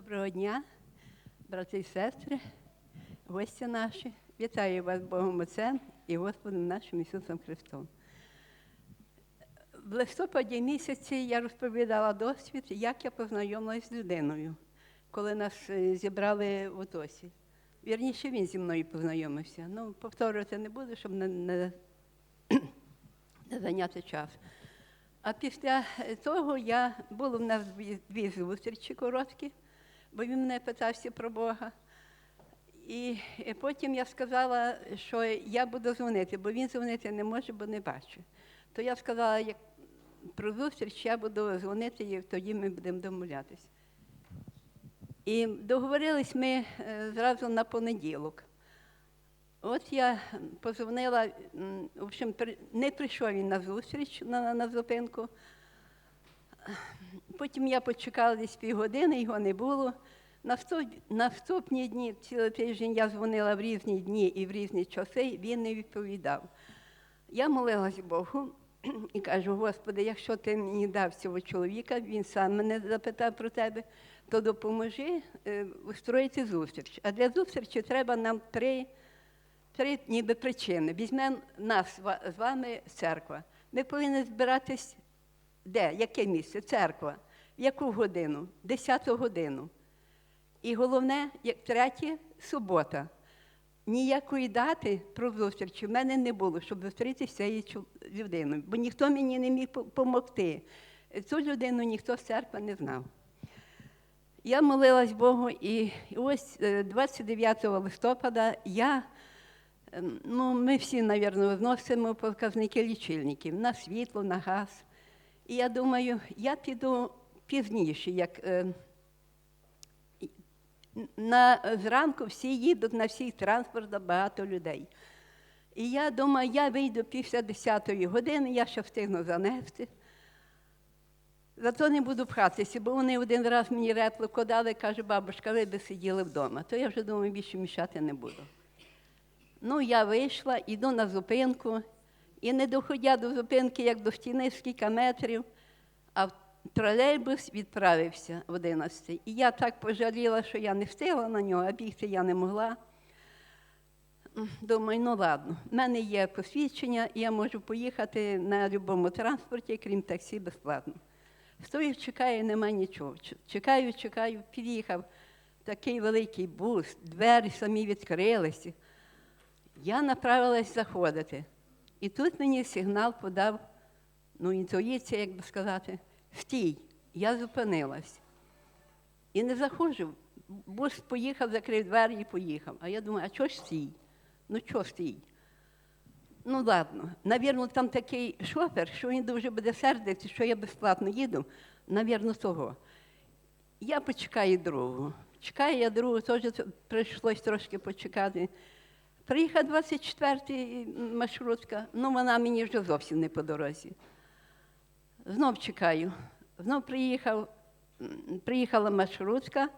Доброго дня, брати і сестри, гості наші. Вітаю вас Богом Отцем і Господом нашим Ісусом Христом. В листопаді місяці я розповідала досвід, як я познайомилася з людиною, коли нас е, зібрали в Отосі. Вірніше, він зі мною познайомився. Ну, повторювати не буду, щоб не, не, не зайняти час. А після того я було в нас дві, дві зустрічі короткі, бо він мене питався про Бога. І потім я сказала, що я буду дзвонити, бо він дзвонити не може, бо не бачить. То я сказала, як про зустріч я буду дзвонити, і тоді ми будемо домовлятися. І договорились ми е, зразу на понеділок. От я позвонила, в общем, не прийшов він на зустріч на, на зупинку. Потім я почекала десь півгодини, його не було. Наступ- Наступні дні, цілий тиждень я дзвонила в різні дні і в різні часи, він не відповідав. Я молилась Богу і кажу, Господи, якщо ти мені дав цього чоловіка, він сам мене запитав про тебе, то допоможи е, устроїти зустріч. А для зустрічі треба нам три, три ніби причини. Візьмемо нас з вами церква. Ми повинні збиратись де? Яке місце? Церква. В яку годину? Десяту годину. І головне, як третє, субота. Ніякої дати про зустріч в мене не було, щоб зустрітися з цією людиною, бо ніхто мені не міг допомогти. Цю людину ніхто з церкви не знав. Я молилась Богу, і ось е, 29 листопада я, ем, ну, ми всі, мабуть, вносимо показники лічильників на світло, на газ. І я думаю, я піду пізніше, як е, на, зранку всі їдуть на всіх транспортах багато людей. І я думаю, я вийду після 10-ї години, я ще встигну занести. Зато не буду пхатися, бо вони один раз мені реплику дали, каже, бабушка, ви би сиділи вдома. То я вже думаю, більше мішати не буду. Ну, я вийшла, йду на зупинку, і не доходя до зупинки, як до стіни, скільки метрів, а тролейбус відправився в 11. І я так пожаліла, що я не встигла на нього, а бігти я не могла. Думаю, ну ладно, в мене є посвідчення, і я можу поїхати на будь-якому транспорті, крім таксі, безплатно. Стою, чекаю, нема нічого. Чекаю, чекаю, під'їхав такий великий бус, двері самі відкрилися. Я направилась заходити. І тут мені сигнал подав, ну, інтуїція, як би сказати, стій. Я зупинилась. І не заходжу. Бус поїхав, закрив двері і поїхав. А я думаю, а чого ж стій? Ну чого стій? Ну ладно, навірно, там такий шофер, що він дуже буде сердитися, що я безплатно їду, навірно, того. Я почекаю другу. Чекаю я другу, теж прийшлось трошки почекати. Приїхала 24-й маршрутка, ну вона мені вже зовсім не по дорозі. Знов чекаю. Знов приїхав, приїхала маршрутка,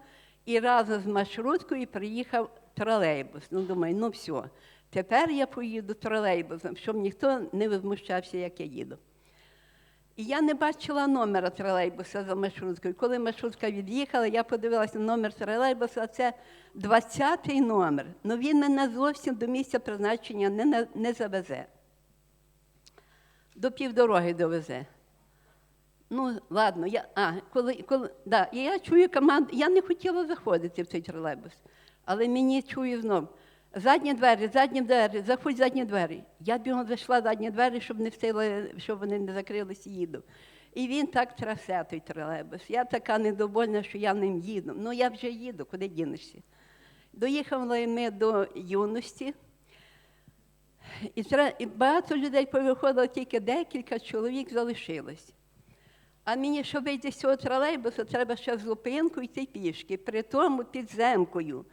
і разом з маршруткою приїхав тролейбус. Ну, думаю, ну все, тепер я поїду тролейбусом, щоб ніхто не возмущався, як я їду. І я не бачила номера тролейбуса за маршруткою. Коли маршрутка від'їхала, я подивилася номер тролейбуса, це 20-й номер. Ну він мене зовсім до місця призначення не, не завезе. До півдороги довезе. Ну, ладно, я, а, коли, коли, да, я чую команду, я не хотіла заходити в цей тролейбус, але мені чую знов. Задні двері, задні двері, заходь задні двері. Я бігом зайшла задні двері, щоб не встигли, щоб вони не закрилися, їду. І він так трасе той тролейбус. Я така недовольна, що я ним їду. Ну, я вже їду, куди дінешся. Доїхали ми до юності. І, багато людей повиходило, тільки декілька чоловік залишилось. А мені, щоб вийти з цього тролейбуса, треба ще зупинку йти пішки, при тому підземкою.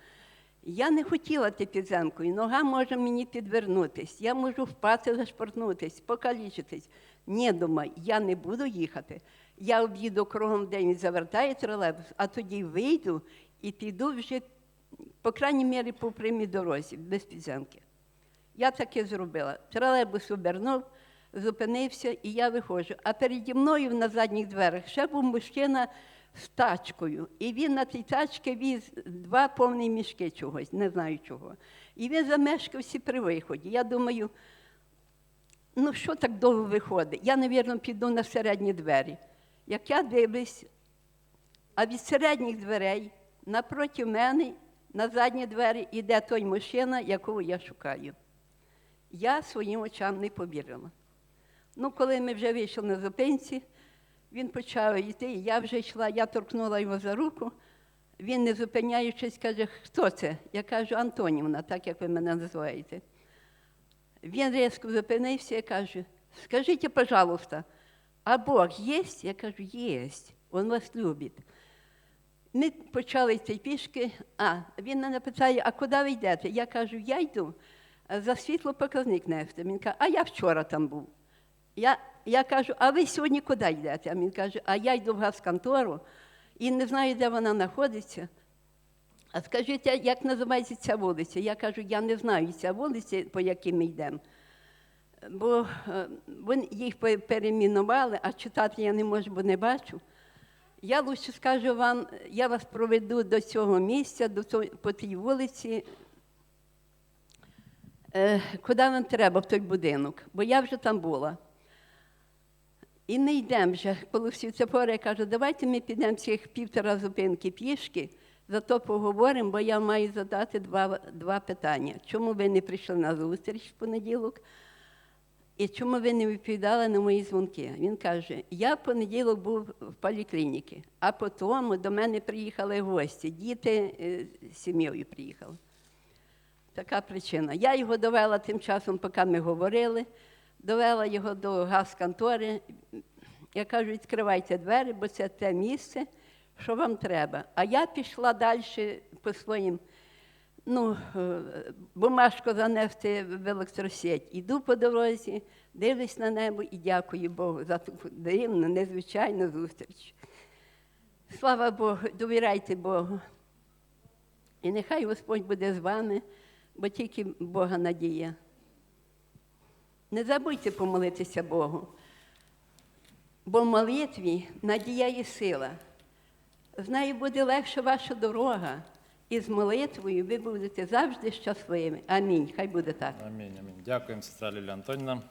Я не хотіла йти підземкою, нога може мені підвернутись, я можу впасти, зашпортнутись, покалічитись. Ні, думаю, я не буду їхати. Я об'їду кругом день, і завертаю тролейбус, а тоді вийду і піду вже, по крайній мірі, по прямій дорозі, без підземки. Я таке зробила. Тролейбус обернув, зупинився, і я виходжу. А переді мною на задніх дверях ще був мужчина з тачкою. І він на тій тачці віз два повні мішки чогось, не знаю чого. І він замешкався при виході. Я думаю, ну що так довго виходить? Я, мабуть, піду на середні двері. Як я дивлюсь, а від середніх дверей напроти мене на задні двері йде той мужчина, якого я шукаю. Я своїм очам не повірила. Ну, коли ми вже вийшли на зупинці, він почав йти, я вже йшла, я торкнула його за руку. Він, не зупиняючись, каже, хто це? Я кажу, Антонівна, так як ви мене називаєте. Він різко зупинився і каже, скажіть, пожалуйста, а Бог є? Я кажу, є, Він вас любить. Ми почали йти пішки, а він мене питає, а куди ви йдете? Я кажу, я йду за світлопоказник нести. Він каже, а я вчора там був. Я, я кажу, а ви сьогодні куди йдете? А він каже, а я йду в газконтору і не знаю, де вона знаходиться. А скажіть, як називається ця вулиця? Я кажу, я не знаю ця вулиця, по якій ми йдемо. Бо е, вони їх пе- перейменували, а читати я не можу, бо не бачу. Я лучше скажу вам, я вас проведу до цього місця, до цього, по тій вулиці, е, куди вам треба, в той будинок, бо я вже там була. І ми йдемо вже, коли всі це пора, я кажу, давайте ми підемо цих півтора зупинки пішки, зато поговоримо, бо я маю задати два, два питання. Чому ви не прийшли на зустріч в понеділок? І чому ви не відповідали на мої дзвонки? Він каже: я в понеділок був в поліклініці, а потім до мене приїхали гості, діти е, з сім'єю приїхали. Така причина. Я його довела тим часом, поки ми говорили, довела його до газконтори. Я кажу, відкривайте двері, бо це те місце, що вам треба. А я пішла далі по своїм, ну, е, бумажку занести в електросеть. Іду по дорозі, дивлюсь на небо і дякую Богу за таку дивну, незвичайну зустріч. Слава Богу, довіряйте Богу. І нехай Господь буде з вами, бо тільки Бога надія. Не забудьте помолитися Богу, бо в молитві надія і сила. З нею буде легша ваша дорога, і з молитвою ви будете завжди щасливі. Амінь. Хай буде так. Амінь, амінь. Дякуємо, сестра Лілія Антонівна.